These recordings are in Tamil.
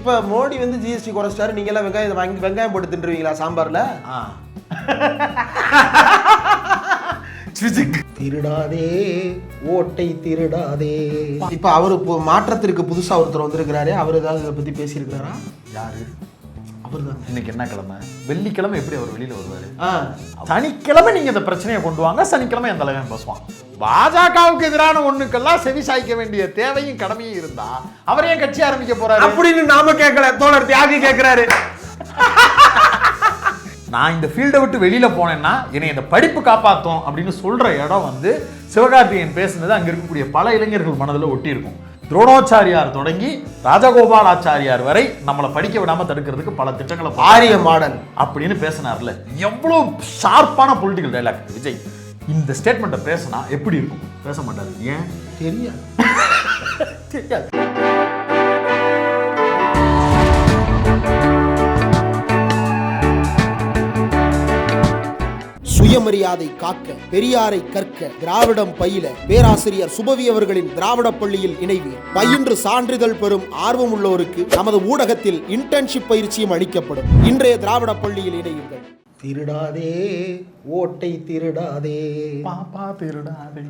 இப்ப மோடி வந்து ஜிஎஸ்டி குறைச்சிட்டாரு. நீங்க எல்லாம் வெங்காயம் வாங்கி வெங்காயம் போட்டு தின்றுவீங்களா சாம்பார்ல? திருடாதே ஓட்டை திருடாதே. இப்ப அவரு மாற்றத்திற்கு புதுசா ஒருத்தர் வந்திருக்கிறாரு. அவர் ஏதாவது இதை பத்தி பேசியிருக்கிறாரா? யாரு? அவர்தான் இன்னைக்கு என்ன கிழமை? வெள்ளிக்கிழமை எப்படி அவர் வெளியில வருவாரு? சனிக்கிழமை நீங்க இந்த பிரச்சனையை கொண்டு வாங்க சனிக்கிழமை அந்த தலைவன் பேசுவான். பாஜகவுக்கு எதிரான ஒண்ணுக்கெல்லாம் செவி சாய்க்க வேண்டிய தேவையும் கடமையும் இருந்தா அவர் ஏன் கட்சி ஆரம்பிக்க போறாரு. அப்படின்னு நாம கேட்கல தோழர் தியாகி கேட்கிறாரு. நான் இந்த ஃபீல்டை விட்டு வெளியில போனேன்னா என்னை இந்த படிப்பு காப்பாத்தும் அப்படின்னு சொல்ற இடம் வந்து சிவகார்த்திகேயன் பேசுனது அங்க இருக்கக்கூடிய பல இளைஞர்கள் மனதில் ஒட்டி இருக்கும் துரோணாச்சாரியார் தொடங்கி ராஜகோபாலாச்சாரியார் வரை நம்மளை படிக்க விடாம தடுக்கிறதுக்கு பல திட்டங்களை. ஆரிய மாடல் அப்படின்னு பேசினார்ல. எவ்வளவு ஷார்ப்பான பொலிட்டிக்கல் டைலாக் விஜய் இந்த ஸ்டேட்மெண்ட்டை பேசினா எப்படி இருக்கும்? பேச மாட்டாரு. ஏன்? தெரியாது. தெரியாது. சுயமரியாதை காக்க பெரியாரை கற்க திராவிடம் பயில பேராசிரியர் சுபவி அவர்களின் திராவிட பள்ளியில் இணைவு பயின்று சான்றிதழ் பெறும் ஆர்வம் உள்ளோருக்கு நமது ஊடகத்தில் இன்டர்ன்ஷிப் பயிற்சியும் அளிக்கப்படும். இன்றைய திராவிட பள்ளியில் இணையுங்கள். திருடாதே ஓட்டை திருடாதே. பாப்பா திருடாதே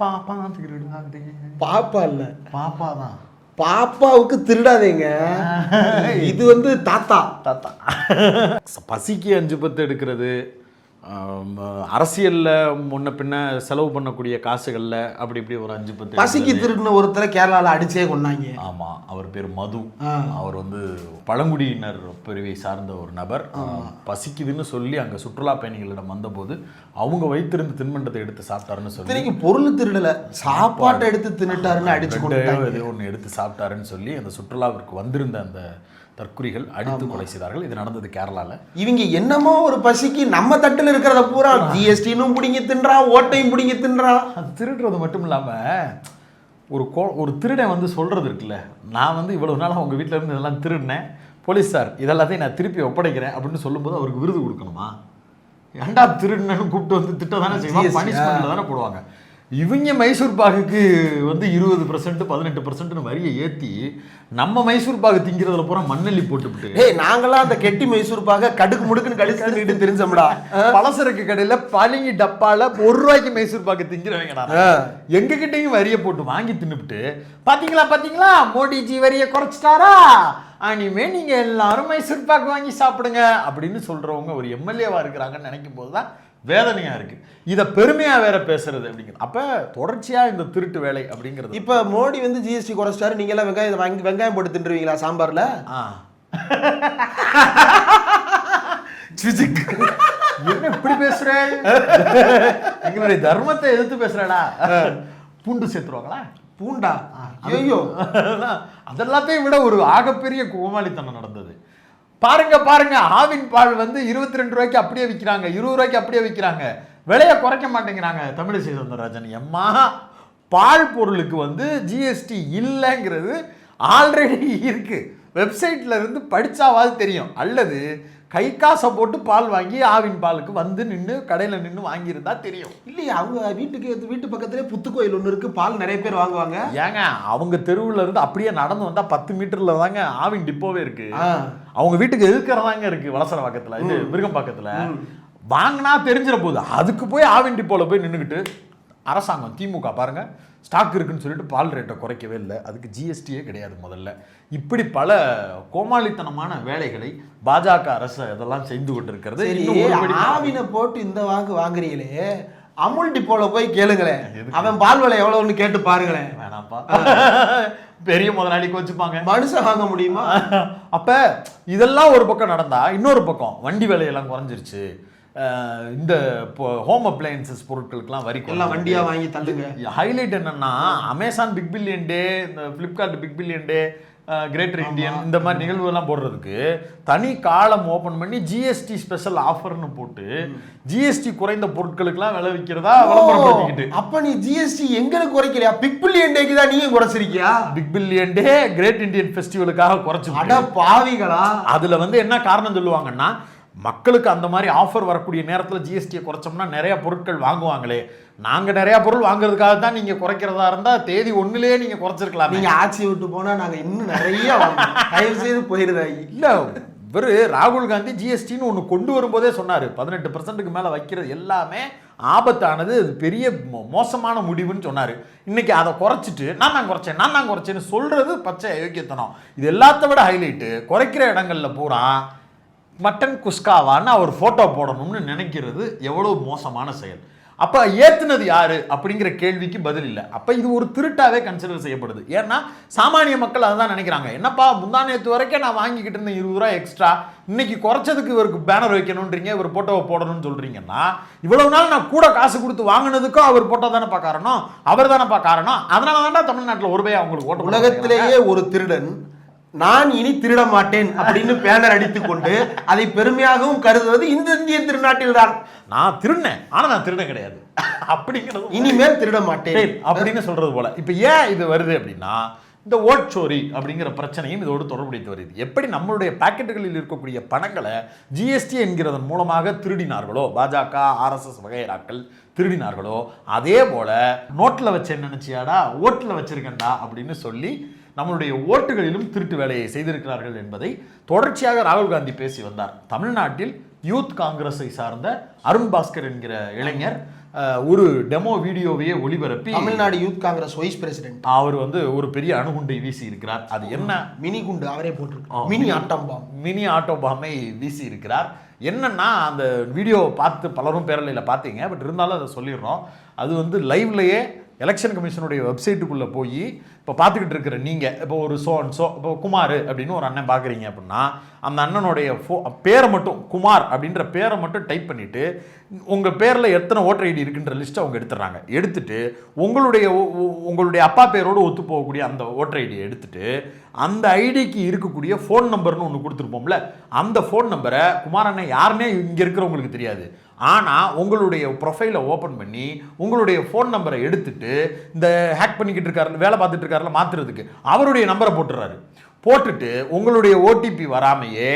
பாப்பா திருடாதே. பாப்பா இல்ல. பாப்பா தான். பாப்பாவுக்கு திருடாதேங்க. இது வந்து தாத்தா. தாத்தா. பசிக்கு அஞ்சு பத்து எடுக்கிறது. அரசியல்ல முன்ன பின்ன செலவு பண்ணக்கூடிய காசுகள்ல அப்படி இப்படி ஒரு அஞ்சு பத்து பசிக்கு திருடின ஒருத்தரை கேரளால அடிச்சே கொண்டாங்க ஆமா அவர் பேர் மது. அவர் வந்து பழங்குடியினர் பிரிவை சார்ந்த ஒரு நபர். பசிக்குதுன்னு சொல்லி அங்க சுற்றுலா பயணிகளிடம் வந்தபோது அவங்க வைத்திருந்த தின்பண்டத்தை எடுத்து சாப்பிட்டாருன்னு சொல்லி பொருள் திருடல சாப்பாட்டை எடுத்து தின்னுட்டாருன்னு அடிச்சு ஏதோ ஒன்று எடுத்து சாப்பிட்டாருன்னு சொல்லி அந்த சுற்றுலாவிற்கு வந்திருந்த அந்த தற்குறிகள் அடித்து கொலை செய்தார்கள். இது நடந்தது கேரளால. இவங்க என்னமோ ஒரு பசிக்கு நம்ம தட்டுல இருக்கிறத பூரா ஜிஎஸ்டினும் பிடிங்கி தின்றா ஓட்டையும் பிடிங்கி தின்றா. திருடுறது மட்டும் இல்லாம ஒரு கோ ஒரு திருடன் வந்து சொல்றது இருக்குல்ல நான் வந்து இவ்வளவு நாள் உங்க வீட்ல இருந்து இதெல்லாம் திருடினேன். போலீஸ் சார் இதெல்லாத்தையும் நான் திருப்பி ஒப்படைக்கிறேன் அப்படின்னு சொல்லும்போது அவருக்கு விருது கொடுக்கணுமா? ஏன்டா திருடுனன்னு கூப்பிட்டு வந்து திட்டம் தானே செய்வாங்க GST, பனிஷ்மெண்ட்ல தானே போடுவாங்க. இவங்க மைசூர் பாகுக்கு வந்து இருபது பர்சன்ட் பதினெட்டு பர்சன்ட்னு வரியை ஏத்தி நம்ம மைசூர் பாகு திங்கிறதுல பூரா மண்ணெல்லி போட்டுவிட்டு ஏய் நாங்களாம் அந்த கெட்டி மைசூர் பாக கடுக்கு முடுக்குன்னு கழிச்சு தள்ளிட்டு தெரிஞ்சோம்டா. பலசரக்கு கடையில பளிங்கி டப்பால ஒரு ரூபாய்க்கு மைசூர் பாக்கு திங்கிறவங்க நான் ஆ. எங்க கிட்டயும் வரியை போட்டு வாங்கி தின்னுபிட்டு பாத்தீங்களா பாத்தீங்களா மோடிஜி வரியை குறைச்சிட்டாரா? இனிமே நீங்க எல்லாரும் மைசூர் பாக்கு வாங்கி சாப்பிடுங்க அப்படின்னு சொல்றவங்க ஒரு எம்எல்ஏவா இருக்கிறாங்கன்னு நினைக்கும் போதுதான் வேதனையா இருக்கு. இத பெருமையா வேற பேசுறது அப்படிங்கிறது. அப்ப தொடர்ச்சியா இந்த திருட்டு வேலை அப்படிங்கிறது. இப்ப மோடி வந்து ஜிஎஸ்டி குறைச்சிட்டாரு. நீங்க எல்லாம் வெங்காயம் வாங்கி வெங்காயம் போட்டு தின்றுவீங்களா சாம்பார்ல? ஆ. என்ன இப்படி பேசுற? எங்களுடைய தர்மத்தை எதிர்த்து பேசுறடா. பூண்டு சேர்த்துருவாங்களா? பூண்டா? ஐயோ அதெல்லாத்தையும் விட ஒரு ஆகப்பெரிய கோமாளித்தனம் நடந்தது. பாருங்க பாருங்க. ஆவின் பால் வந்து இருபத்தி ரெண்டு ரூபாய்க்கு அப்படியே விற்கிறாங்க. இருபது ரூபாய்க்கு அப்படியே விற்கிறாங்க. விலையை குறைக்க மாட்டேங்கிறாங்க தமிழிசை சவுந்தரராஜன். எம்மா பால் பொருளுக்கு வந்து ஜிஎஸ்டி இல்லைங்கிறது ஆல்ரெடி இருக்கு. வெப்சைட்ல இருந்து படிச்சாவாது தெரியும். அல்லது கை காசை போட்டு பால் வாங்கி ஆவின் பாலுக்கு வந்து நின்று கடையில் நின்று வாங்கியிருந்தா தெரியும். இல்லையா அவங்க வீட்டுக்கு வீட்டு பக்கத்துலயே புத்து கோயில் ஒண்ணு இருக்கு. பால் நிறைய பேர் வாங்குவாங்க. ஏங்க அவங்க தெருவுல இருந்து அப்படியே நடந்து வந்தா பத்து மீட்டர்ல தாங்க ஆவின் டிப்போவே இருக்கு. ஆ. அவங்க வீட்டுக்கு எதிர்க்கிறதாங்க இருக்கு வலசர பக்கத்துல. இது விருகம்பாக்கத்துல வாங்கினா தெரிஞ்சிட போகுது அதுக்கு போய் ஆவின் டிப்போல போய் நின்றுக்கிட்டு அரசாங்கம் திமுக பாருங்க ஸ்டாக் இருக்குன்னு சொல்லிட்டு பால் ரேட்டை குறைக்கவே இல்லை. அதுக்கு ஜிஎஸ்டியே கிடையாது முதல்ல. இப்படி பல கோமாளித்தனமான வேலைகளை பாஜக அரசு இதெல்லாம் செய்து கொண்டிருக்கிறது. ஆவினை போட்டு இந்த வாங்கு வாங்குறீங்களே அமுல் டிப்போல போய் கேளுங்களேன்? அவன் பால் விலை எவ்வளவுன்னு கேட்டு பாருங்களேன். வேணாம்ப்பா. பெரிய முதலாளிக்கு வச்சுப்பாங்க. மனுஷன் வாங்க முடியுமா? அப்ப இதெல்லாம் ஒரு பக்கம் நடந்தா இன்னொரு பக்கம் வண்டி விலையெல்லாம் குறைஞ்சிருச்சு. இந்த ஹோம் அப்ளையன்சஸ் பொருட்களுக்கெல்லாம் வரி எல்லாம் வண்டியா வாங்கி தள்ளுங்க. ஹைலைட் என்னன்னா அமேசான் பிக் பில்லியன் டே இந்த Flipkart big billion day greater Indian இந்த மாதிரி நிகழ்வு எல்லாம் போடுறதுக்கு தனி காலம் ஓபன் பண்ணி ஜிஎஸ்டி ஸ்பெஷல் ஆஃபர்னு போட்டு ஜிஎஸ்டி குறைந்த பொருட்களுக்கெல்லாம் விலை விற்கிறதா விளம்பரப்படுத்திக்கிட்டு அப்ப நீ ஜிஎஸ்டி எங்களுக்கு குறைக்கலையா? பிக் பில்லியன் டேக்கு தான் நீங்க குறைச்சிருக்கியா? Big billion day great Indian ஃபெஸ்டிவலுக்காக குறைச்சு அட பாவிகளா. அதுல வந்து என்ன காரணம் சொல்லுவாங்கன்னா மக்களுக்கு அந்த மாதிரி ஆஃபர் வரக்கூடிய நேரத்தில் ஜிஎஸ்டியை குறைச்சோம்னா நிறைய பொருட்கள் வாங்குவாங்களே. நாங்கள் நிறைய பொருள் வாங்குறதுக்காக தான் நீங்கள் குறைக்கிறதா இருந்தால் தேதி ஒன்றுலேயே நீங்கள் குறைச்சிருக்கலாம். நீங்க ஆட்சி விட்டு போனா நாங்க இன்னும் நிறைய. தயவு செய்து போயிருந்தாங்க இல்லை இவர் ராகுல் காந்தி ஜிஎஸ்டின்னு ஒன்று கொண்டு வரும்போதே சொன்னார். பதினெட்டு பர்சன்ட்டுக்கு மேலே வைக்கிறது எல்லாமே ஆபத்தானது. அது பெரிய மோசமான முடிவுன்னு சொன்னார். இன்னைக்கு அதை குறைச்சிட்டு நான் தான் குறைச்சேன் நான் தான் குறைச்சேன்னு சொல்றது பச்சை அயோக்கியத்தனம். இது எல்லாத்த விட ஹைலைட்டு குறைக்கிற இடங்கள்ல பூரா மட்டன் குஸ்காவான்னு அவர் ஃபோட்டோ போடணும்னு நினைக்கிறது எவ்வளோ மோசமான செயல். அப்போ ஏத்துனது யாரு அப்படிங்கிற கேள்விக்கு பதில் இல்லை. அப்போ இது ஒரு திருட்டாவே கன்சிடர் செய்யப்படுது. ஏன்னா சாமானிய மக்கள் அதுதான் நினைக்கிறாங்க. என்னப்பா முந்தா வரைக்கும் நான் வாங்கிக்கிட்டு இருந்தேன் இருபது ரூபா எக்ஸ்ட்ரா இன்னைக்கு குறைச்சதுக்கு இவருக்கு பேனர் வைக்கணுன்றீங்க இவர் போட்டோவை போடணும்னு சொல்றீங்கன்னா இவ்வளவு நாள் நான் கூட காசு கொடுத்து வாங்கினதுக்கும் அவர் போட்டோ தானேப்பா காரணம்? அவர் தானேப்பா காரணம்? அதனால தான்டா தமிழ்நாட்டில் ஒரு பையன் அவங்களுக்கு ஓட்டு. உலகத்திலேயே ஒரு திருடன் நான் இனி திருட மாட்டேன் அப்படின்னு பேனர் அடித்துக் கொண்டு அதை பெருமையாகவும் கருதுவது இந்த இந்திய திருநாட்டில் தான். நான் திருடினேன். ஆனா நான் திருடன் கிடையாது. அப்படிங்கிறது இனிமேல் திருட மாட்டேன் அப்படின்னு சொல்றது போல. இப்போ ஏன் இது வருது அப்படின்னா இந்த ஓட்சோரி அப்படிங்கிற பிரச்சனையும் இதோடு தொடர்புடைத்து வருது. எப்படி நம்மளுடைய பாக்கெட்டுகளில் இருக்கக்கூடிய பணங்களை ஜிஎஸ்டி என்கிறதன் மூலமாக திருடினார்களோ பாஜக ஆர்எஸ்எஸ் வகைராக்கள் திருடினார்களோ அதே போல நோட்டில் வச்சேன் நினைச்சியாடா? ஓட்டில் வச்சிருக்கேன்டா அப்படின்னு சொல்லி நம்மளுடைய ஓட்டுகளிலும் திருட்டு வேலையை செய்திருக்கிறார்கள் என்பதை தொடர்ச்சியாக ராகுல் காந்தி பேசி வந்தார். தமிழ்நாட்டில் யூத் காங்கிரஸை சார்ந்த அருண் பாஸ்கர் என்கிற இளைஞர் ஒரு டெமோ வீடியோவையே ஒளிபரப்பி Tamil Nadu youth Congress vice president. அவர் வந்து ஒரு பெரிய அணுகுண்டை வீசி இருக்கிறார் அது என்ன? மினி குண்டு அவரே போட்டிருக்காரு mini atom bomb. Mini atom பாமை வீசி இருக்கிறார் என்னன்னா அந்த வீடியோ பார்த்து பலரும் பேரலையில் பார்த்தீங்க. பட் இருந்தாலும் அதை சொல்லிடுறோம். அது வந்து லைவ்லயே எலெக்ஷன் கமிஷனுடைய வெப்சைட்டுக்குள்ளே போய் இப்போ பார்த்துக்கிட்டு இருக்கிற நீங்கள் இப்போ ஒரு சோ சோ இப்போ குமார் அப்படின்னு ஒரு அண்ணன் பார்க்குறீங்க அப்படின்னா அந்த அண்ணனுடைய ஃபோ பேரை மட்டும் குமார் அப்படின்ற பேரை மட்டும் டைப் பண்ணிவிட்டு உங்கள் பேரில் எத்தனை ஓட்டர் ஐடி இருக்குன்ற லிஸ்ட்டை அவங்க எடுத்துடுறாங்க. எடுத்துட்டு உங்களுடைய உங்களுடைய அப்பா பேரோடு ஒத்து போகக்கூடிய அந்த ஓட்டர் ஐடியை எடுத்துட்டு அந்த ஐடிக்கு இருக்கக்கூடிய ஃபோன் நம்பர்னு ஒன்று கொடுத்துருப்போம்ல அந்த ஃபோன் நம்பரை குமார் அண்ணன் யாருன்னே இங்கே இருக்கிறவங்களுக்கு தெரியாது. ஆனால் உங்களுடைய ப்ரொஃபைலை ஓப்பன் பண்ணி உங்களுடைய ஃபோன் நம்பரை எடுத்துட்டு இந்த ஹேக் பண்ணிக்கிட்டு இருக்காரு வேலை பார்த்துட்டு இருக்காரு இருக்காருல மாற்றுறதுக்கு அவருடைய நம்பரை போட்டுறாரு. போட்டுட்டு உங்களுடைய ஓடிபி வராமையே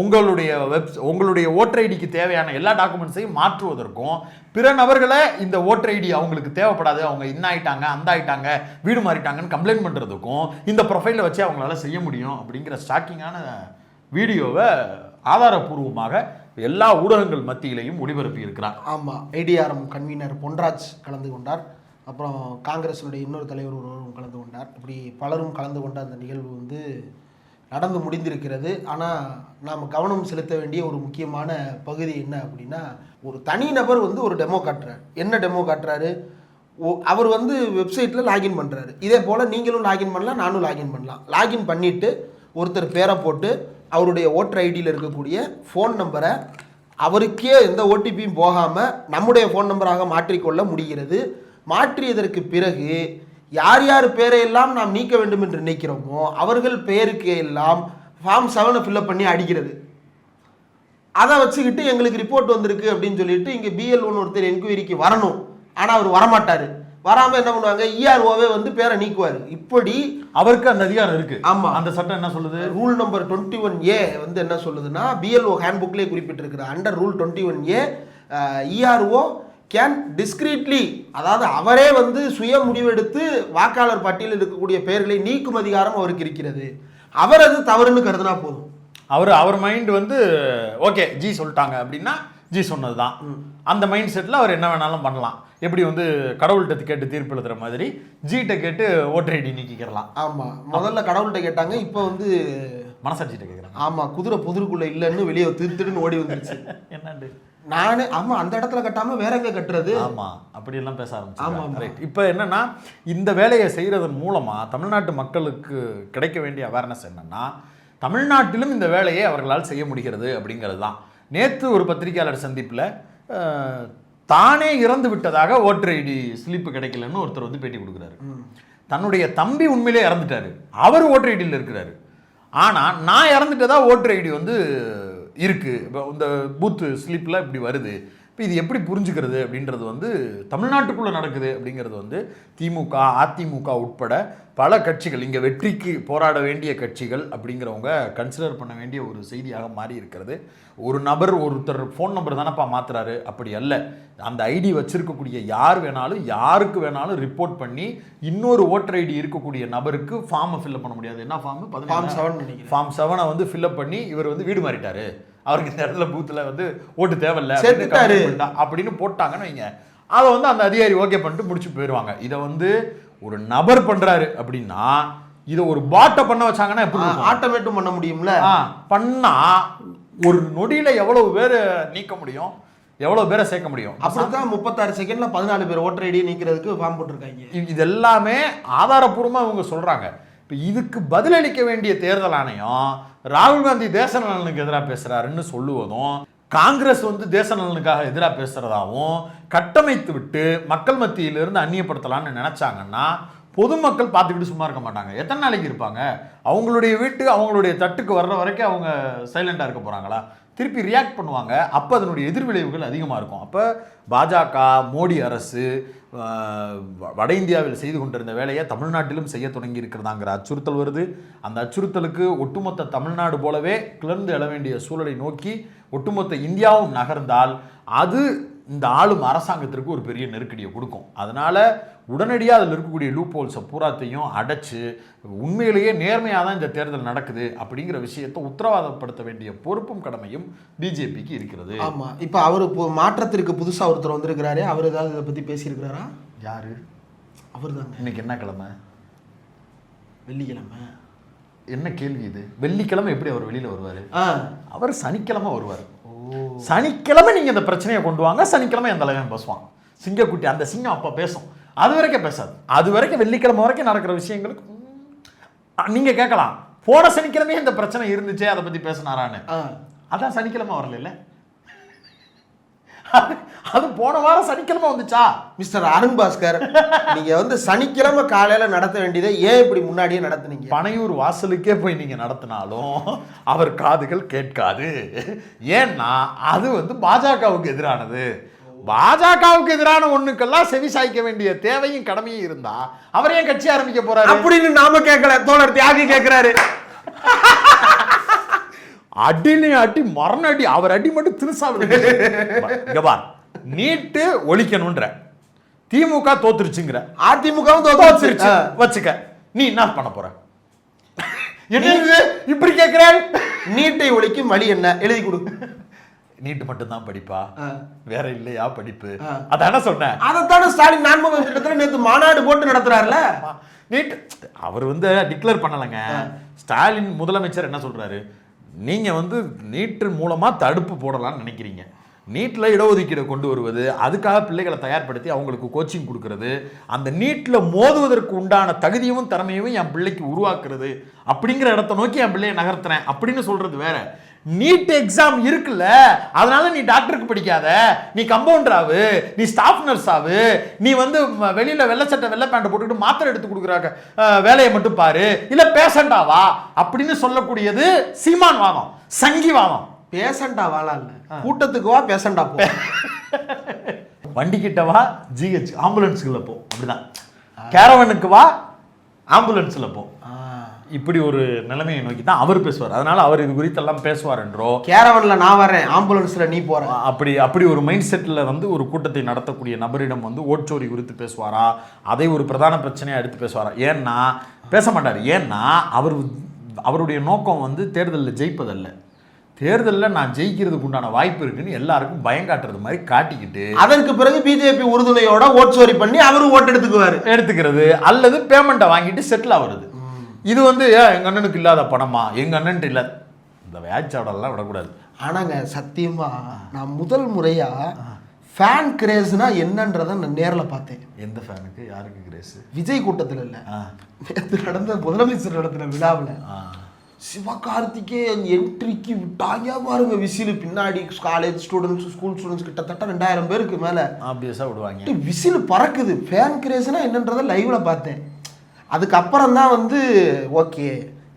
உங்களுடைய வெப் உங்களுடைய ஓட்டர் ஐடிக்கு தேவையான எல்லா டாக்குமெண்ட்ஸையும் மாற்றுவதற்கும் பிற நபர்களை இந்த ஓட்டர் ஐடி அவங்களுக்கு தேவைப்படாது அவங்க இன்ன ஆயிட்டாங்க அந்த ஆயிட்டாங்க வீடு மாறிட்டாங்கன்னு கம்ப்ளைண்ட் பண்ணுறதுக்கும் இந்த ப்ரொஃபைலை வச்சு அவங்களால செய்ய முடியும் அப்படிங்கிற ஷாக்கிங்கான வீடியோவை ஆதாரபூர்வமாக எல்லா ஊடகங்கள் மத்தியிலையும் ஒளிபரப்பி இருக்கிறார் ஆமாம் ஐடிஆர்எம் கன்வீனர் பொன்ராஜ் கலந்து கொண்டார். அப்புறம் காங்கிரஸினுடைய இன்னொரு தலைவர் ஒருவரும் கலந்து கொண்டார். இப்படி பலரும் கலந்து கொண்ட அந்த நிகழ்வு வந்து நடந்து முடிந்திருக்கிறது. ஆனால் நாம் கவனம் செலுத்த வேண்டிய ஒரு முக்கியமான பகுதி என்ன அப்படின்னா ஒரு தனிநபர் வந்து ஒரு டெமோ காட்டுறாரு. என்ன டெமோ காட்டுறாரு? ஓ அவர் வந்து வெப்சைட்டில் லாகின் பண்ணுறாரு இதே போல் நீங்களும் லாகின் பண்ணலாம் நானும் லாகின் பண்ணலாம். லாகின் பண்ணிவிட்டு ஒருத்தர் பேரை போட்டு அவருடைய ஓட்டர் ஐடியில் இருக்கக்கூடிய ஃபோன் நம்பரை அவருக்கே எந்த ஓடிபியும் போகாமல் நம்முடைய ஃபோன் நம்பராக மாற்றிக்கொள்ள முடிகிறது. மாற்றியதற்கு பிறகு யார் யார் பேரையெல்லாம் நாம் நீக்க வேண்டும் என்று நினைக்கிறோமோ அவர்கள் பெயருக்கு எல்லாம் ஃபார்ம் செவனை ஃபில்அப் பண்ணி அடிக்கிறது. அதை வச்சுக்கிட்டு எங்களுக்கு ரிப்போர்ட் வந்திருக்கு அப்படின்னு சொல்லிட்டு இங்கே பிஎல்ஓன்னு ஒருத்தர் என்கொயரிக்கு வரணும். ஆனால் அவர் வரமாட்டார். வராமல் என்ன பண்ணுவாங்க? இஆர்ஓவே வந்து பேரை நீக்குவார். இப்படி அவருக்கு அந்த அதிகாரம் இருக்கு. ஆமா. அந்த சட்டம் என்ன சொல்லுது? Rule number twenty one A வந்து என்ன சொல்லுதுன்னா பிஎல்ஓ ஹேண்ட்புக்லேயே குறிப்பிட்டிருக்கிற under rule twenty one A ERO can discreetly அதாவது அவரே வந்து சுய முடிவெடுத்து வாக்காளர் பட்டியலில் இருக்கக்கூடிய பெயர்களை நீக்கும் அதிகாரம் அவருக்கு இருக்கிறது. அவர் அது தவறுன்னு கருதுனா போதும். அவர் அவர் மைண்ட் வந்து ஓகே ஜி சொல்லிட்டாங்க அப்படின்னா ஜி சொன்னது தான் அந்த மைண்ட் செட்டில் அவர் என்ன வேணாலும் பண்ணலாம். எப்படி வந்து கடவுள்கிட்ட கேட்டு தீர்ப்பு எழுதுற மாதிரி ஜிட்ட கேட்டு ஓட்டர் ஐடி நீக்கிக்கிறலாம். ஆமா. முதல்ல கடவுள்கிட்ட கேட்டாங்க இப்போ வந்து மனசாட்சிகிட்ட கேட்குறாங்க ஆமா குதிரை புதிருக்குள்ள இல்லைன்னு வெளியே திருத்துடுன்னு ஓடி வந்துருச்சு. என்னண்டு? நானு ஆமா அந்த இடத்துல கட்டாம வேற எங்க கட்டுறது? ஆமா அப்படியெல்லாம் பேச ஆரம்பிச்சு. ரைட் இப்போ என்னன்னா இந்த வேலையை செய்யறதன் மூலமா தமிழ்நாட்டு மக்களுக்கு கிடைக்க வேண்டிய அவேர்னஸ் என்னன்னா தமிழ்நாட்டிலும் இந்த வேலையை அவர்களால் செய்ய முடிகிறது அப்படிங்கிறது தான் நேற்று ஒரு பத்திரிகையாளர் சந்திப்பில் தானே இறந்து விட்டதாக ஓட்டர் ஐடி ஸ்லிப்பு கிடைக்கலன்னு ஒருத்தர் வந்து பேட்டி கொடுக்குறாரு. தன்னுடைய தம்பி உண்மையிலே இறந்துட்டாரு. அவர் ஓட்டர் ஐடியில் இருக்கிறாரு. ஆனால் நான் இறந்துட்டதா ஓட்டர் ஐடி வந்து இருக்கு. இப்போ இந்த பூத்து ஸ்லிப்பில் இப்படி வருது. இப்போ இது எப்படி புரிஞ்சுக்கிறது அப்படின்றது வந்து தமிழ்நாட்டுக்குள்ளே நடக்குது அப்படிங்கிறது வந்து திமுக அதிமுக உட்பட பல கட்சிகள் இங்கே வெற்றிக்கு போராட வேண்டிய கட்சிகள் அப்படிங்கிறவங்க கன்சிடர் பண்ண வேண்டிய ஒரு செய்தியாக மாறி இருக்கிறது. ஒரு நபர் ஒருத்தர் ஃபோன் நம்பர் தானப்பா மாத்துறாரு? அப்படி அல்ல. அந்த ஐடி வச்சிருக்கக்கூடிய யார் வேணாலும் யாருக்கு வேணாலும் ரிப்போர்ட் பண்ணி இன்னொரு ஓட்டர் ஐடி இருக்கக்கூடிய நபருக்கு ஃபார்மை ஃபில்அப் பண்ண முடியாது. என்ன ஃபார்ம் ஃபார்ம் செவன் ஃபார்ம் செவனை வந்து ஃபில்அப் பண்ணி இவர் வந்து வீடு மாறிட்டாரு. அவருக்கு இந்த இடத்துல பூத்தில் வந்து ஓட்டு தேவையில்ல அப்படின்னு போட்டாங்கன்னு வைங்க. அதை வந்து அந்த அதிகாரி ஓகே பண்ணிட்டு முடிச்சு போயிடுவாங்க. இதை வந்து ஒரு நபர் பண்றாரு அப்படின்னா இதை ஒரு பாட்டை பண்ண வச்சாங்கன்னா எப்படி? ஆட்டோமேட்டும் பண்ண முடியும்ல? ஆ, பண்ணா ஒரு நொடியில எவ்வளவு பேர் நீக்க முடியும்? எவ்வளவு பேரை சேர்க்க முடியும்? அப்படித்தான் முப்பத்தாறு செகண்ட்ல பதினாலு பேர் ஓட்டர் ஐடி நீக்கிறதுக்கு ஃபார்ம் போட்டிருக்காங்க. இது- இது எல்லாமே ஆதாரப்பூர்வமா இவங்க சொல்றாங்க. இப்போ இதுக்கு பதிலளிக்க வேண்டிய தேர்தல் ஆணையம் ராகுல் காந்தி தேச நலனுக்கு எதிராக பேசுகிறாருன்னு சொல்லுவதும் காங்கிரஸ் வந்து தேச நலனுக்காக எதிராக பேசுறதாவும் கட்டமைத்து விட்டு மக்கள் மத்தியிலிருந்து அந்நியப்படுத்தலான்னு நினச்சாங்கன்னா பொதுமக்கள் பார்த்துக்கிட்டு சும்மா இருக்க மாட்டாங்க. எத்தனை நாளைக்கு இருப்பாங்க? அவங்களுடைய வீட்டு அவங்களுடைய தட்டுக்கு வர்ற வரைக்கும் அவங்க சைலண்டாக இருக்க போகிறாங்களா திருப்பி ரியாக்ட் பண்ணுவாங்க அப்போ அதனுடைய எதிர்விளைவுகள் அதிகமாக இருக்கும். அப்போ பாஜக மோடி அரசு வ- வட இந்தியாவில் செய்து கொண்டிருந்த வேலையை தமிழ்நாட்டிலும் செய்ய தொடங்கி இருக்கிறதாங்கிற அச்சுறுத்தல் வருது. அந்த அச்சுறுத்தலுக்கு ஒட்டுமொத்த தமிழ்நாடு போலவே கிளர்ந்து எழ வேண்டிய சூழலை நோக்கி ஒட்டுமொத்த இந்தியாவும் நகர்ந்தால் அது இந்த ஆளும் அரசாங்கத்திற்கு ஒரு பெரிய நெருக்கடியை கொடுக்கும். அதனால் உடனடியாக அதில் இருக்கக்கூடிய லூப் ஹோல்ஸை பூராத்தையும் அடைச்சு உண்மையிலேயே நேர்மையாக தான் இந்த தேர்தல் நடக்குது அப்படிங்கிற விஷயத்தை உத்தரவாதப்படுத்த வேண்டிய பொறுப்பும் கடமையும் பிஜேபிக்கு இருக்கிறது. ஆமா. இப்ப அவரு இப்போ மாற்றத்திற்கு புதுசா ஒருத்தர் வந்திருக்கிறாரு அவர் ஏதாவது இதை பத்தி பேசியிருக்கிறாரா? யாரு? அவர் தாங்க இன்னைக்கு என்ன கிழமை? வெள்ளிக்கிழமை. என்ன கேள்வி இது? வெள்ளிக்கிழமை எப்படி அவர் வெளியில வருவாரு? அவர் சனிக்கிழமை வருவார். சனிக்கிழமை நீங்க இந்த பிரச்சனையை கொண்டு வாங்க சனிக்கிழமை அந்த தலைவன் பேசுவான். சிங்கக்குட்டி அந்த சிங்கம் அப்ப பேசும். அது வரைக்கும் பேசாது. அது வரைக்கும் வெள்ளிக்கிழமை வரைக்கும் நடக்கிற விஷயங்களுக்கு நீங்க கேட்கலாம். போன சனிக்கிழமையே இந்த பிரச்சனை இருந்துச்சே அதை பத்தி பேசினாரான்னு. அதான் சனிக்கிழமை வரல அது போன வாரம் சனிக்கிழமை வந்துச்சா? மிஸ்டர் அருண் பாஸ்கர் நீங்க வந்து சனிக்கிழமை காலையில நடத்த வேண்டியதை ஏன் இப்படி முன்னாடியே நடத்துனீங்க? பனையூர் வாசலுக்கே போய் நீங்க நடத்தினாலும் அவர் காதுகள் கேட்காது. ஏன்னா அது வந்து பாஜகவுக்கு எதிரானது. பாஜகவுக்கு எதிரான ஒண்ணுக்கெல்லாம் செவி சாய்க்க வேண்டிய தேவையும் கடமையும் இருந்தா அவர் ஏன் கட்சி ஆரம்பிக்க போறாரு. அப்படின்னு நாம கேட்கல தோழர் தியாகி கேட்கிறாரு அடிலையும் அடி மரண அடி அவர் அடி மட்டும் திருசா இங்க பார் நீட்டு ஒழிக்கணும்ன்ற. திமுக தோத்துருச்சுங்கிற. அதிமுகவும் தோத்துருச்சு. வச்சுக்க. நீ என்ன பண்ண போற? என்ன இப்படி கேட்கிறாள் நீட்டை ஒழிக்கும் வழி என்ன? எழுதி கொடு. நீட்டு மட்டும்தான் படிப்பா. வேற இல்லையா படிப்பு. அதான சொன்னேன். அதைத்தானே ஸ்டாலின் நான்முக திட்டத்துல நேத்து மாநாடு போட்டு நடத்துறாருல? நீட் அவர் வந்து டிக்ளேர் பண்ணலைங்க. ஸ்டாலின் முதலமைச்சர் என்ன சொல்றாரு? நீங்க வந்து நீட்டு மூலமா தடுப்பு போடலாம்னு நினைக்கிறீங்க. நீட்டில் இடஒதுக்கீடு கொண்டு வருவது அதுக்காக பிள்ளைகளை தயார்படுத்தி அவங்களுக்கு கோச்சிங் கொடுக்கறது அந்த நீட்டில் மோதுவதற்கு உண்டான தகுதியும் திறமையும் என் பிள்ளைக்கு உருவாக்குறது அப்படிங்கிற இடத்த நோக்கி என் பிள்ளையை நகர்த்துறேன் அப்படின்னு சொல்கிறது வேற. நீட் எக்ஸாம் இருக்குல்ல அதனால நீ டாக்டருக்கு படிக்காத நீ கம்பவுண்டர் ஆகு நீ ஸ்டாஃப் நர்ஸ் ஆகு நீ வந்து வெளியில் வெளியில வெள்ளை சட்டை வெள்ளை பேண்ட் போட்டுக்கிட்டு மாத்திரை எடுத்து கொடுக்குறாங்க வேலையை மட்டும் பாரு இல்லை பேஷண்டாவா அப்படின்னு சொல்லக்கூடியது சீமான் வாதம் சங்கி வாதம். பேசண்டா வாழா இல்ல கூட்டத்துக்கு வா பேசண்டா போ. வண்டி கிட்ட வா ஜிஹெச் ஆம்புலன்ஸுக்குள்ள போ. அப்படிதான். கேரவனுக்கு வா ஆம்புலன்ஸ்ல போ. இப்படி ஒரு நிலைமையை நோக்கி தான் அவர் பேசுவார். அதனால அவர் இது குறித்தெல்லாம் பேசுவார் என்றோ கேரவன்ல நான் வரேன் ஆம்புலன்ஸ்ல நீ போற. அப்படி அப்படி ஒரு மைண்ட் செட்டில் வந்து ஒரு கூட்டத்தை நடத்தக்கூடிய நபரிடம் வந்து ஓட்சோரி குறித்து பேசுவாரா? அதை ஒரு பிரதான பிரச்சனையாக எடுத்து பேசுவாரா? ஏன்னா பேச மாட்டார். ஏன்னா அவர் அவருடைய நோக்கம் வந்து தேர்தலில் ஜெயிப்பதல்ல. தேர்தலில் நான் ஜெயிக்கிறதுக்கு உண்டான வாய்ப்பு இருக்குன்னு எல்லாருக்கும் பயம் காட்டுறது மாதிரி காட்டிக்கிட்டு அதற்கு பிறகு பிஜேபி உறுதுணையோட ஓட்சோரி பண்ணி அவரு ஓட்டு எடுத்துக்குவாரு. எடுத்துக்கிறது அல்லது பேமெண்ட்டை வாங்கிட்டு செட்டில் ஆகுறது. இது வந்து ஏன் எங்கள் அண்ணனுக்கு இல்லாத பணமா? எங்கள் அண்ணன்ட்டு இல்லை. இந்த வேச்சாடெல்லாம் விடக்கூடாது. ஆனாங்க சத்தியமா நான் முதல் முறையா ஃபேன் கிரேஸ்னா என்னன்றதை நான் நேர்ல பார்த்தேன். எந்த ஃபேனுக்கு யாருக்கு கிரேஸு விஜய் கூட்டத்துல இல்ல. நேத்து நடந்த முதலமைச்சர் நடத்தின விழாவில். ஆ. சிவகார்த்திகேயன் என்ட்ரிக்கு விட்டாங்க பாருங்க விசிலு. பின்னாடி காலேஜ் ஸ்டூடெண்ட்ஸ் ஸ்கூல் ஸ்டூடெண்ட்ஸ் கிட்டத்தட்ட ரெண்டாயிரம் பேருக்கு மேல. ஆப்வியஸாக விடுவாங்க. விசில் பறக்குது. ஃபேன் கிரேஸ்னா என்னன்றதை லைவ்ல பார்த்தேன். அதுக்கப்புறம் தான் வந்து ஓகே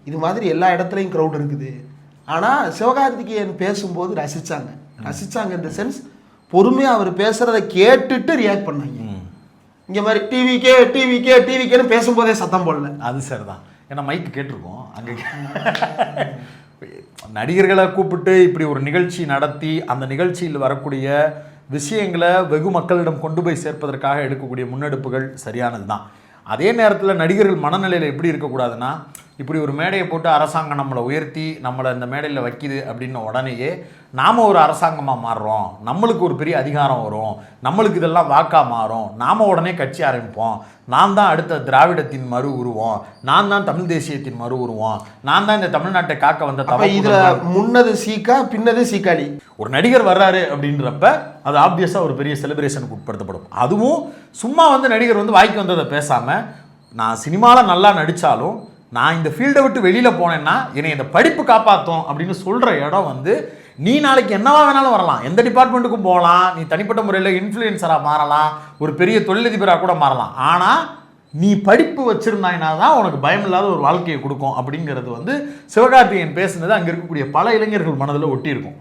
இது மாதிரி எல்லா இடத்துலையும் க்ரௌட் இருக்குது. ஆனால் சிவகார்த்திகேயன் பேசும்போது ரசிச்சாங்க. ரசிச்சாங்க இந்த சென்ஸ் பொறுமையா அவர் பேசுறத கேட்டுட்டு ரியாக்ட் பண்ணாங்க. இங்க மாதிரி டிவிக்கே டிவிக்கே டிவிக்கேன்னு பேசும்போதே சத்தம் போடல. அது சரிதான். ஏன்னா மைக்கு கேட்டிருக்கோம். அங்கே நடிகர்களை கூப்பிட்டு இப்படி ஒரு நிகழ்ச்சி நடத்தி அந்த நிகழ்ச்சியில் வரக்கூடிய விஷயங்களை வெகு மக்களிடம் கொண்டு போய் சேர்ப்பதற்காக எடுக்கக்கூடிய முன்னெடுப்புகள் சரியானது தான் அதே நேரத்தில் நடிகர்கள் மனநிலையில் எப்படி இருக்கக்கூடாதுன்னா இப்படி ஒரு மேடையை போட்டு அரசாங்கம் நம்மளை உயர்த்தி நம்மளை இந்த மேடையில் வைக்குது அப்படின்ன உடனேயே நாம் ஒரு அரசாங்கமாக மாறுறோம். நம்மளுக்கு ஒரு பெரிய அதிகாரம் வரும். நம்மளுக்கு இதெல்லாம் வாக்கா மாறும். நாம் உடனே கட்சி ஆரம்பிப்போம். நான் தான் அடுத்த திராவிடத்தின் மறு உருவம். நான் தான் தமிழ் தேசியத்தின் மறு உருவம். நான் தான் இந்த தமிழ்நாட்டை காக்க வந்த தவ இதுல முன்னது சீக்கா பின்னது சீக்காளி ஒரு நடிகர் வர்றாரு அப்படின்றப்ப அது ஆப்வியஸாக ஒரு பெரிய செலிப்ரேஷனுக்கு உட்படுத்தப்படும். அதுவும் சும்மா வந்து நடிகர் வந்து வாய்க்கு வந்ததை பேசாமல் நான் சினிமாவில் நல்லா நடித்தாலும் நான் இந்த ஃபீல்டை விட்டு வெளியில் போனேன்னா என்னை இந்த படிப்பு காப்பாற்றும் அப்படின்னு சொல்கிற இடம் வந்து நீ நாளைக்கு என்னவா வேணாலும் வரலாம். எந்த டிபார்ட்மெண்ட்டுக்கும் போகலாம். நீ தனிப்பட்ட முறையில் இன்ஃப்ளூயன்சராக மாறலாம். ஒரு பெரிய தொழிலதிபராக கூட மாறலாம். ஆனால் நீ படிப்பு வச்சிருந்தாயினா தான் உனக்கு பயம் இல்லாத ஒரு வாழ்க்கையை கொடுக்கும் அப்படிங்கிறது வந்து சிவகார்த்திகேயன் பேசுனது அங்கே இருக்கக்கூடிய பல இளைஞர்கள் மனதில் ஒட்டியிருக்கும்.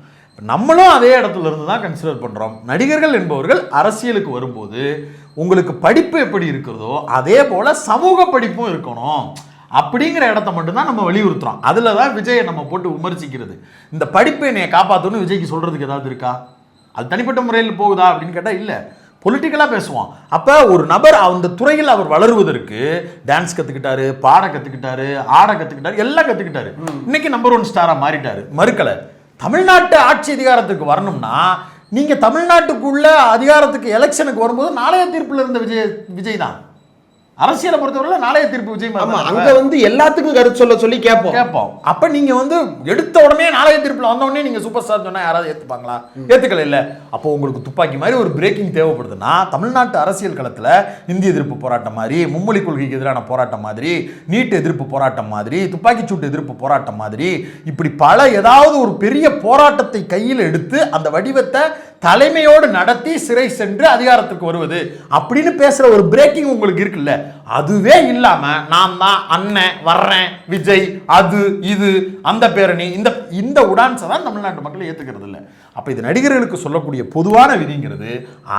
நம்மளும் அதே இடத்துல இருந்து தான் கன்சிடர் பண்ணுறோம் நடிகர்கள் என்பவர்கள் அரசியலுக்கு வரும்போது உங்களுக்கு படிப்பு எப்படி இருக்கிறதோ அதே போல் சமூக படிப்பும் இருக்கணும். அப்படிங்கிற இடத்த மட்டும்தான் நம்ம வலியுறுத்துறோம். அதில் தான் விஜயை நம்ம போட்டு விமர்சிக்கிறது. இந்த படிப்பை என்னை காப்பாற்றணும்னு விஜய்க்கு சொல்கிறதுக்கு ஏதாவது இருக்கா? அது தனிப்பட்ட முறையில் போகுதா அப்படின்னு கேட்டால் இல்லை. பொலிட்டிக்கலாக பேசுவோம். அப்போ ஒரு நபர் அந்த துறையில் அவர் வளருவதற்கு டான்ஸ் கற்றுக்கிட்டாரு பாட கற்றுக்கிட்டாரு ஆட கற்றுக்கிட்டாரு எல்லாம் கற்றுக்கிட்டாரு இன்னைக்கு நம்பர் ஒன் ஸ்டாராக மாறிட்டாரு. மறுக்கலை. தமிழ்நாட்டு ஆட்சி அதிகாரத்துக்கு வரணும்னா நீங்கள் தமிழ்நாட்டுக்குள்ள அதிகாரத்துக்கு எலெக்ஷனுக்கு வரும்போது நாளைய தீர்ப்பில் இருந்த விஜய் விஜய் தான். அரசியலை பொறுத்தவரை நாளைய தீர்ப்பு விஜய் ஆமா. அங்க வந்து எல்லாத்துக்கும் கருத்து சொல்ல சொல்லி கேட்போம். கேட்போம். அப்ப நீங்க வந்து எடுத்த உடனே நாளைய தீர்ப்பில் வந்த உடனே நீங்க சூப்பர் ஸ்டார் சொன்னா யாராவது ஏத்துப்பாங்களா? ஏத்துக்கல இல்ல. அப்போ உங்களுக்கு துப்பாக்கி மாதிரி ஒரு பிரேக்கிங் தேவைப்படுதுன்னா தமிழ்நாட்டு அரசியல் களத்துல இந்திய எதிர்ப்பு போராட்டம் மாதிரி மும்மொழி கொள்கைக்கு எதிரான போராட்டம் மாதிரி நீட் எதிர்ப்பு போராட்டம் மாதிரி துப்பாக்கி சூட்டு எதிர்ப்பு போராட்டம் மாதிரி இப்படி பல ஏதாவது ஒரு பெரிய போராட்டத்தை கையில் எடுத்து அந்த வடிவத்தை தலைமையோடு நடத்தி சிறை சென்று அதிகாரத்துக்கு வருவது அப்படின்னு பேசுற ஒரு பிரேக்கிங் உங்களுக்கு இருக்குல்ல. அதுவே இல்லாம நான் தான் அண்ணன் வர்றேன் விஜய் அது இது அந்த பேரணி இந்த இந்த உடான்ஸை தான் தமிழ்நாட்டு மக்கள் ஏத்துக்கிறது இல்லை அப்ப இது நடிகர்களுக்கு சொல்லக்கூடிய பொதுவான விதிங்கிறது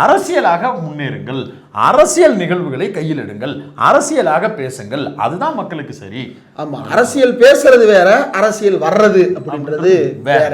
அரசியலாக முன்னேறுங்கள் அரசியல் நிகழ்வுகளை கையில் எடுங்கள் அரசியலாக பேசுங்கள் அதுதான் மக்களுக்கு சரி ஆமா அரசியல் பேசுறது வேற அரசியல் வர்றது அப்படின்றது வேற.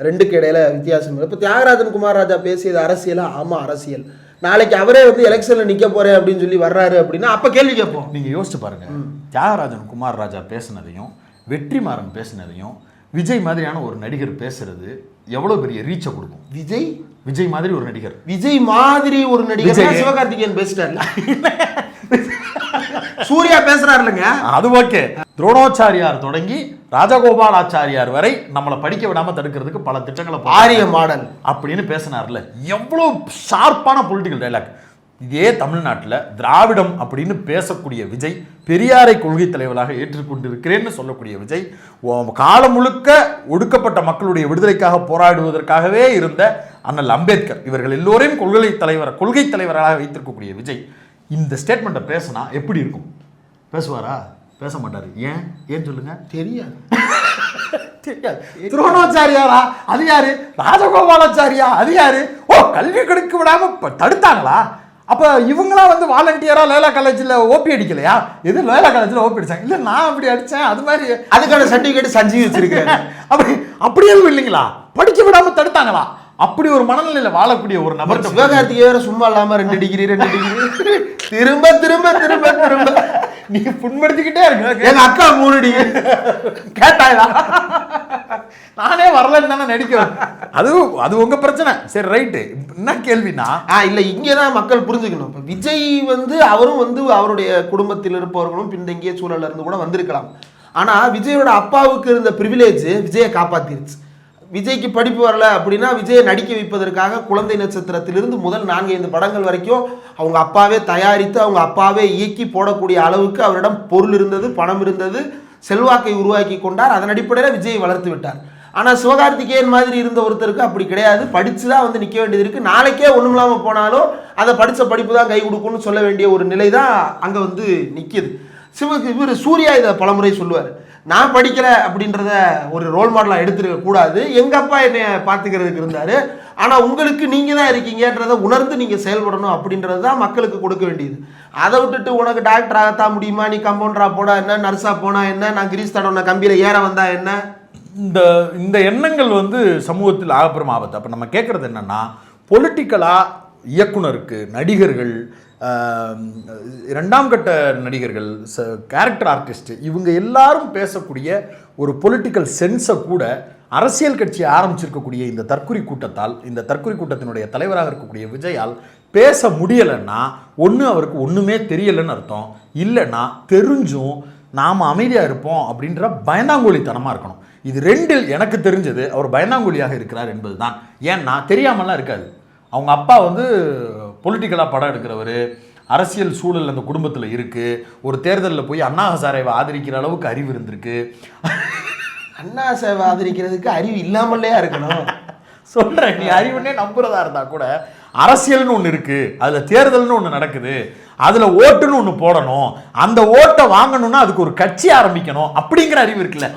ரெண்டுக்கு இடையில வித்தியாசம். இப்ப தியாகராஜன் குமார் ராஜா பேசியது அரசியலா ஆமா அரசியல் நாளைக்கு அவரே வந்து எலெக்ஷன்ல நிக்க போறேன் அப்படின்னு சொல்லி வர்றாரு அப்படின்னா அப்ப கேள்வி கேட்போம். நீங்க யோசிச்சு பாருங்க. தியாகராஜன் குமார் ராஜா பேசுனதையும் வெற்றிமாறன் பேசுனதையும் விஜய் மாதிரியான ஒரு நடிகர் பேசுறது எவ்வளவு பெரிய ரீச்சை கொடுக்கும்? விஜய்? விஜய் மாதிரி ஒரு நடிகர். விஜய் மாதிரி ஒரு நடிகர் சிவகார்த்திகேயன் பேசிட்டார்ல சூர்யா பேசுறாரு இல்லைங்க அது ஓகே. துரோணாச்சாரியார் தொடங்கி ராஜகோபாலாச்சாரியார் வரை நம்மளை படிக்க விடாம தடுக்கிறதுக்கு பல திட்டங்களை. ஆரிய மாடல் அப்படின்னு பேசினார்ல. எவ்வளோ ஷார்ப்பான பொலிட்டிக்கல் டைலாக் இதே தமிழ்நாட்டில் திராவிடம் அப்படின்னு பேசக்கூடிய விஜய் பெரியாரை கொள்கை தலைவராக ஏற்றுக்கொண்டிருக்கிறேன்னு சொல்லக்கூடிய விஜய் ஓ- காலம் முழுக்க ஒடுக்கப்பட்ட மக்களுடைய விடுதலைக்காக போராடுவதற்காகவே இருந்த அண்ணல் அம்பேத்கர் இவர்கள் எல்லோரையும் கொள்கை தலைவர் கொள்கை தலைவராக வைத்திருக்கக்கூடிய விஜய் இந்த ஸ்டேட்மெண்ட்டை பேசினா எப்படி இருக்கும்? பேசுவாரா? பேச மாட்டாரு. ஏன்? ஏன் சொல்லுங்க? தெரியாது. தெரியாது. துரோணாச்சாரியாரா? அது யாரு? ராஜகோபாலாச்சாரியா? அது யாரு? ஓ கல்வி கொடுக்க விடாம தடுத்தாங்களா? அப்ப இவங்களாம் வந்து வாலண்டியரா லேலா காலேஜ்ல ஓபி அடிக்கலையா? எது லேலா காலேஜ்ல ஓபி அடிச்சாங்க? இல்ல நான் அப்படி அடிச்சேன். அது மாதிரி அதுக்கான சர்டிபிகேட் சஞ்சீவ் வச்சிருக்காரு அப்படி அப்படி எதுவும் இல்லைங்களா? படிக்க விடாம தடுத்தாங்களா? அப்படி ஒரு மனநிலையில வாழக்கூடிய ஒரு நபர் சிவகார்த்திகே வேற சும்மா இல்லாம ரெண்டு டிகிரி ரெண்டு டிகிரி திரும்ப திரும்ப திரும்ப திரும்ப. நீ புண்படுத்திக்கிட்டே இருக்க. எங்க அக்கா மூணு டிகிரி கேட்டாயா? நானே வரலன்னு தானே நடிக்கிறேன். அது அது உங்க பிரச்சனை. சரி ரைட்டு என்ன கேள்வினா? ஆ இல்ல இங்கதான் மக்கள் புரிஞ்சுக்கணும். இப்ப விஜய் வந்து அவரும் வந்து அவருடைய குடும்பத்தில் இருப்பவர்களும் பின்தங்கிய சூழல்ல இருந்து கூட வந்திருக்கலாம். ஆனா விஜயோட அப்பாவுக்கு இருந்த ப்ரிவிலேஜ் விஜயை காப்பாத்திருச்சு. விஜய்க்கு படிப்பு வரல அப்படின்னா விஜயை நடிக்க வைப்பதற்காக குழந்தை நட்சத்திரத்திலிருந்து முதல் நான்கு ஐந்து படங்கள் வரைக்கும் அவங்க அப்பாவே தயாரித்து அவங்க அப்பாவே இயக்கி போடக்கூடிய அளவுக்கு அவரிடம் பொருள் இருந்தது பணம் இருந்தது செல்வாக்கை உருவாக்கி கொண்டார். அதன் அடிப்படையில் விஜயை வளர்த்து விட்டார். ஆனால் சிவகார்த்திகேயன் மாதிரி இருந்த ஒருத்தருக்கு அப்படி கிடையாது. படித்து தான் வந்து நிற்க வேண்டியது இருக்குது நாளைக்கே ஒன்றும் இல்லாமல் போனாலும் அதை படித்த படிப்பு தான் கை கொடுக்கும்னு சொல்ல வேண்டிய ஒரு நிலை தான் அங்கே வந்து நிற்கிது சிவக்கு இவர் சூர்யா இதை பலமுறை சொல்லுவார். நான் படிக்கல அப்படின்றத ஒரு ரோல் மாடலாக எடுத்துருக்க கூடாது. எங்கள் அப்பா என்னை பார்த்துக்கிறதுக்கு இருந்தார். ஆனால் உங்களுக்கு நீங்கள் தான் இருக்கீங்கன்றதை உணர்ந்து நீங்கள் செயல்படணும் அப்படின்றது தான் மக்களுக்கு கொடுக்க வேண்டியது. அதை விட்டுட்டு உனக்கு டாக்டர் ஆகத்தான் முடியுமா? நீ கம்பவுண்டராக போனால் என்ன? நர்ஸாக போனால் என்ன? நான் கிரீஸ் தடவை கம்பியில் ஏற வந்தால் என்ன? இந்த இந்த எண்ணங்கள் வந்து சமூகத்தில் ஆகப்பெரும் ஆபத்து. அப்போ நம்ம கேட்குறது என்னென்னா பொலிட்டிக்கலாக இயக்குனருக்கு நடிகர்கள் இரண்டாம் கட்ட நடிகர்கள் கேரக்டர் ஆர்டிஸ்ட் இவங்க எல்லாரும் பேசக்கூடிய ஒரு பொலிட்டிக்கல் சென்ஸை கூட அரசியல் கட்சி ஆரம்பிச்சிருக்கக்கூடிய இந்த தற்குறி கூட்டத்தால் இந்த தற்குறி கூட்டத்தினுடைய தலைவராக இருக்கக்கூடிய விஜயால் பேச முடியலைன்னா ஒன்று அவருக்கு ஒன்றுமே தெரியலைன்னு அர்த்தம். இல்லைன்னா தெரிஞ்சும் நாம் அமைதியாக இருப்போம் அப்படின்ற பயந்தாங்கோலித்தனமாக இருக்கணும். இது ரெண்டில் எனக்கு தெரிஞ்சது அவர் பயந்தாங்கோலியாக இருக்கிறார் என்பது தான் ஏன்னா தெரியாமலாம் இருக்காது. அவங்க அப்பா வந்து பொலிட்டிக்கலாக படம் எடுக்கிறவர் அரசியல் சூழல் அந்த குடும்பத்தில் இருக்குது ஒரு தேர்தலில் போய் அண்ணா ஹசாரேவை ஆதரிக்கிற அளவுக்கு அறிவு இருந்திருக்கு. அண்ணா சேவை ஆதரிக்கிறதுக்கு அறிவு இல்லாமலேயா இருக்கணும்? சொல்கிறேன் நீ அறிவுன்னே நம்புறதா இருந்தா கூட அரசியல்னு ஒன்று இருக்கு அதில் தேர்தல்னு ஒன்று நடக்குது அதில் ஓட்டுன்னு ஒன்று போடணும் அந்த ஓட்டை வாங்கணும்னா அதுக்கு ஒரு கட்சி ஆரம்பிக்கணும் அப்படிங்கிற அறிவு இருக்குல்ல.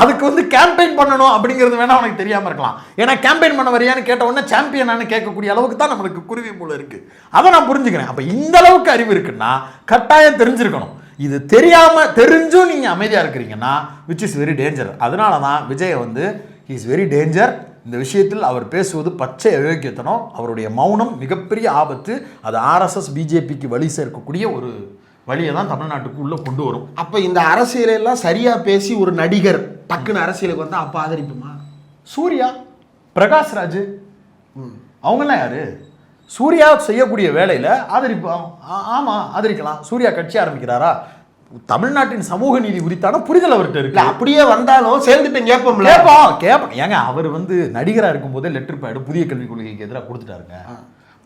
அதுக்கு வந்து கேம்பெயின் பண்ணணும் அப்படிங்கிறது வேணால் உனக்கு தெரியாமல் இருக்கலாம். ஏன்னா கேம்பெயின் பண்ண வரியான்னு கேட்ட உடனே சாம்பியனானு கேட்கக்கூடிய அளவுக்கு தான் நம்மளுக்கு குருவி மூலம் இருக்குது அதை நான் புரிஞ்சுக்கிறேன். அப்போ இந்த அளவுக்கு அறிவு இருக்குன்னா கட்டாயம் தெரிஞ்சிருக்கணும். இது தெரியாமல் தெரிஞ்சும் நீங்கள் அமைதியாக இருக்கிறீங்கன்னா விச் இஸ் வெரி டேஞ்சர் அதனால தான் விஜய் வந்து இஸ் வெரி டேஞ்சர் இந்த விஷயத்தில் அவர் பேசுவது பச்சை அயோக்கியத்தனம். அவருடைய மௌனம் மிகப்பெரிய ஆபத்து. அது ஆர்எஸ்எஸ் பிஜேபிக்கு வழி சேர்க்கக்கூடிய ஒரு வழியை தான் தமிழ்நாட்டுக்கு உள்ள கொண்டு வரும். அப்ப இந்த அரசியலை எல்லாம் சரியா பேசி ஒரு நடிகர் டக்குன்னு அரசியலுக்கு வந்தா அப்ப ஆதரிப்புமா? சூர்யா பிரகாஷ் ராஜ். அவங்கெல்லாம் யாரு? சூர்யா செய்யக்கூடிய வேலையில் ஆதரிப்பு ஆ- ஆமா ஆதரிக்கலாம். சூர்யா கட்சி ஆரம்பிக்கிறாரா? தமிழ்நாட்டின் சமூக நீதி குறித்தான புரிதல் அவர்கிட்ட இருக்கு. அப்படியே வந்தாலும் சேர்ந்துட்டு கேட்போம்ல கேட்போம் கேட்போம் ஏங்க அவர் வந்து நடிகரா இருக்கும்போதே லெட்டர் பேடு புதிய கல்விக் கொள்கைக்கு எதிராக கொடுத்துட்டாருங்க.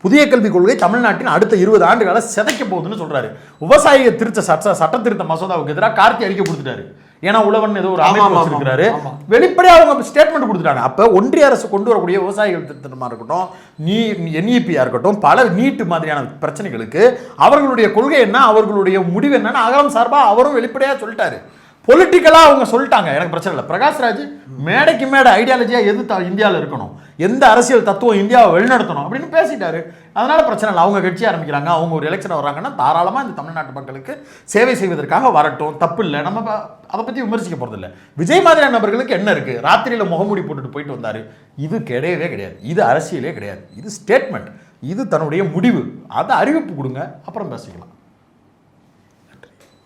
புதிய கல்விக் கொள்கை தமிழ்நாட்டின் அடுத்த இருபது ஆண்டுகால சிதைக்க போகுதுன்னு சொல்றாரு. விவசாயிக திருத்த சட்ட சட்ட திருத்த மசோதாவுக்கு எதிராக கார்த்தி அறிக்கை கொடுத்துட்டாரு. ஏன்னா உழவன் ஏதோ ஒரு அமைப்பு ஆமா, வச்சிருக்கிறாரு. ஆமா. வெளிப்படையா அவங்க ஸ்டேட்மெண்ட் கொடுத்துட்டாங்க. அப்ப ஒன்றிய அரசு கொண்டு வரக்கூடிய விவசாயிகள் திருத்தமா இருக்கட்டும் நீ என்இபியா இருக்கட்டும் பல நீட்டு மாதிரியான பிரச்சனைகளுக்கு அவர்களுடைய கொள்கை என்ன அவர்களுடைய முடிவு என்னன்னு அகரம் சார்பா அவரும் வெளிப்படையா சொல்லிட்டாரு. பொலிட்டிக்கலா அவங்க சொல்லிட்டாங்க. எனக்கு பிரச்சனை இல்லை. பிரகாஷ் ராஜ் மேடைக்கு மேடை ஐடியாலஜியா எது த- இந்தியாவில் இருக்கணும். எந்த அரசியல் தத்துவம் இந்தியாவை வழிநடத்தணும் அப்படின்னு பேசிட்டாரு. அதனால பிரச்சனை இல்லை. அவங்க கட்சி ஆரம்பிக்கிறாங்க. அவங்க ஒரு எலெக்ஷன் வர்றாங்கன்னா தாராளமாக இந்த தமிழ்நாட்டு மக்களுக்கு சேவை செய்வதற்காக வரட்டும். தப்பு இல்லை. நம்ம ப- அதை பற்றி விமர்சிக்க போகிறதில்ல விஜய் மாதிரியான நபர்களுக்கு என்ன இருக்கு? ராத்திரியில் முகமூடி போட்டுட்டு போயிட்டு வந்தாரு. இது கிடையவே கிடையாது. இது அரசியலே கிடையாது. இது ஸ்டேட்மெண்ட் இது தன்னுடைய முடிவு. அதை அறிவிப்பு கொடுங்க. அப்புறம் பேசிக்கலாம்.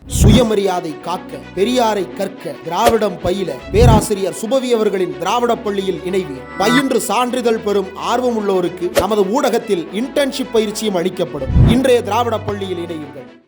சுயமரியாதை காக்க பெரியாரை கற்க திராவிடம் பயில பேராசிரியர் சுபவி அவர்களின் திராவிட பள்ளியில் இணைவு பயின்று சான்றிதழ் பெறும் ஆர்வம் உள்ளோருக்கு நமது ஊடகத்தில் இன்டர்ன்ஷிப் பயிற்சியும் அளிக்கப்படும். இன்றைய திராவிட பள்ளியில் இணையுங்கள்.